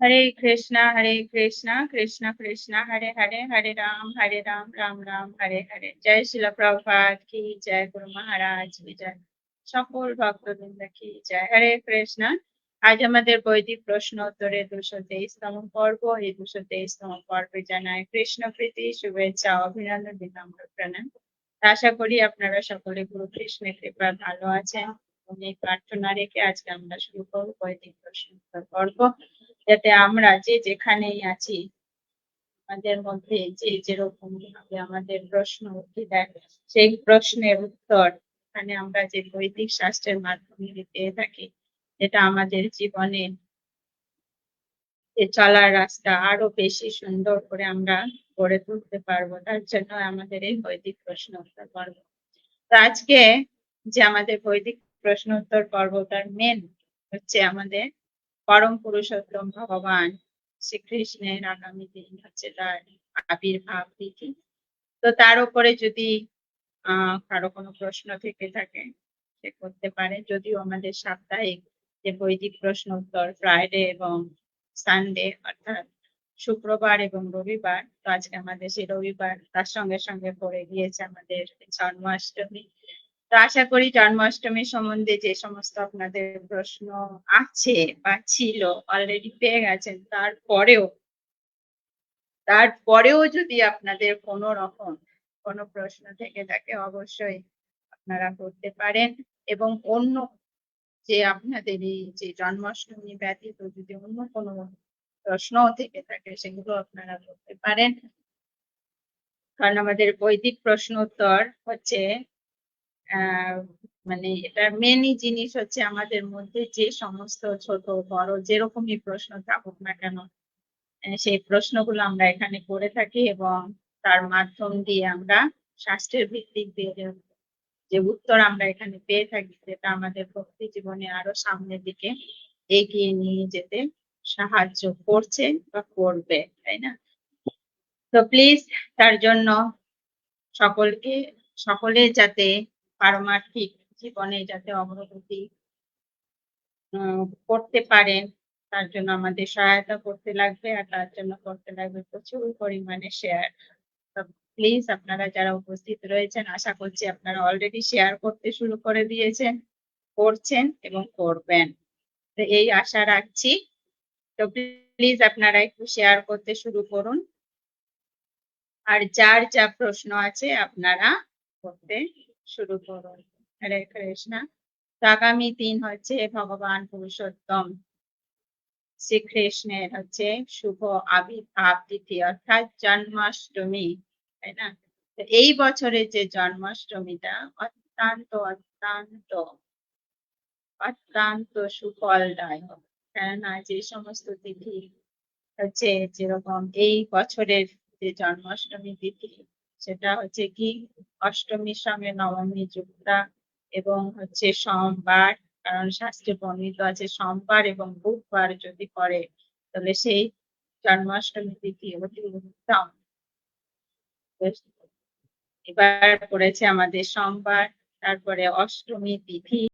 হরে কৃষ্ণা হরে কৃষ্ণা, কৃষ্ণ কৃষ্ণ, হরে হরে হরে রাম হরে রাম রাম রাম, হরে হরে। জয় শিল প্রভাত, কি জয় গুরু মহারাজ বিজয় সকল ভক্তবৃন্দ, কি জয়। হরে কৃষ্ণ। আজ আমাদের বৈদিক প্রশ্ন উত্তরে দুশো তেইশতম পর্ব। এই দুশো তেইশতম পর্বে জানায় কৃষ্ণ প্রীতি, শুভেচ্ছা, অভিনন্দন, বিনম্র প্রণাম। আশা করি আপনারা সকলে গুরু কৃষ্ণের কৃপায় ভালো আছেন। উনি প্রার্থনা রেখে আজকে আমরা শুরু করব বৈদিক প্রশ্ন উত্তর পর্ব। যাতে আমরা যে যেখানেই আছি, আমাদের মধ্যে যে যেরকম ভাবে আমাদের প্রশ্ন উঠে দেয় সেই প্রশ্নের উত্তর এখানে আমরা যে বৈদিক শাস্ত্রের মাধ্যমে পেয়ে থাকি যেটা আমাদের জীবনে চলার রাস্তা আরও বেশি সুন্দর করে আমরা গড়ে তুলতে পারব। তার জন্য আমাদের এই বৈদিক প্রশ্ন উত্তর পর্ব। আজকে যে আমাদের বৈদিক প্রশ্ন উত্তর পর্বটার মেন হচ্ছে আমাদের পরম পুরুষোত্তম ভগবান শ্রীকৃষ্ণের আগামী দিন হচ্ছে তার আবির্ভাব তিথি। তো তার উপরে যদি আহ কারও কোনো প্রশ্ন থেকে থাকে, সে করতে পারে। যদিও আমাদের সাপ্তাহিক যে বৈদিক প্রশ্ন উত্তর ফ্রাইডে এবং সানডে, অর্থাৎ শুক্রবার এবং রবিবার, তো আজকে আমাদের সেই রবিবার, তার সঙ্গে সঙ্গে পড়ে গিয়েছে আমাদের জন্মাষ্টমী। তো আশা করি জন্মাষ্টমী সম্বন্ধে যে সমস্ত আপনাদের প্রশ্ন আছে বা ছিল অলরেডি পেয়ে গেছেন, তারপরেও তারপরেও যদি আপনাদের কোনো রকম কোনো প্রশ্ন থেকে থাকে, অবশ্যই আপনারা করতে পারেন। এবং অন্য যে আপনাদের এই যে জন্মাষ্টমী ব্যতীত যদি অন্য কোনো প্রশ্ন থেকে থাকে, সেগুলো আপনারা করতে পারেন। কারণ আমাদের বৈদিক প্রশ্ন উত্তর হচ্ছে মানে এটার মেনই জিনিস হচ্ছে আমাদের মধ্যে যে সমস্ত ছোট, বড় যেরকমই প্রশ্ন থাকুক না কেন সেই প্রশ্নগুলো আমরা এখানে করে থাকি এবং তার মাধ্যম দিয়ে আমরা শাস্ত্রের ভিত্তিক দিয়ে যে উত্তর আমরা এখানে পেয়ে থাকি, সেটা আমাদের ভক্তি জীবনে আরও সামনের দিকে এগিয়ে নিয়ে যেতে সাহায্য করছে বা করবে, তাই না? তো প্লিজ তার জন্য সকলকে, সকলে যাতে পারমার্থিক জীবনে যাতে অগ্রগতি করতে পারেন, তার জন্য আমাদের সহায়তা করতে লাগবে আর তার জন্য করতে লাগবে প্রচুর পরিমাণে শেয়ার প্লিজ আপনারা যারা উপস্থিত রয়েছেন, আশা করছি আপনারা অলরেডি শেয়ার করতে শুরু করে দিয়েছেন, করছেন এবং করবেন। তো এই আশা রাখছি। তো প্লিজ আপনারা একটু শেয়ার করতে শুরু করুন। আর যার যা প্রশ্ন আছে, আপনারা করতে শুরু করুন হরে কৃষ্ণ। আগামী দিন হচ্ছে ভগবান পুরুষোত্তম। শ্রীকৃষ্ণের হচ্ছে শুভ আবির্ভাব তিথি অর্থাৎ জন্মাষ্টমী, তাই না? এই বছরের যে জন্মাষ্টমীটা অত্যন্ত অত্যন্ত অত্যন্ত সুফলদায়ক কেননা যে সমস্ত তিথি হচ্ছে যেরকম এই বছরের যে জন্মাষ্টমী তিথি সেটা হচ্ছে কি? অষ্টমীর সঙ্গে নবমী, যুক্তা এবং হচ্ছে সোমবার, কারণ শাস্ত্রে বর্ণিত আছে সোমবার এবং বুধবার যদি করে তাহলে সেই জন্মাষ্টমী তিথি অতি উত্তম। এবার পড়েছে আমাদের সোমবার, তারপরে অষ্টমী তিথি।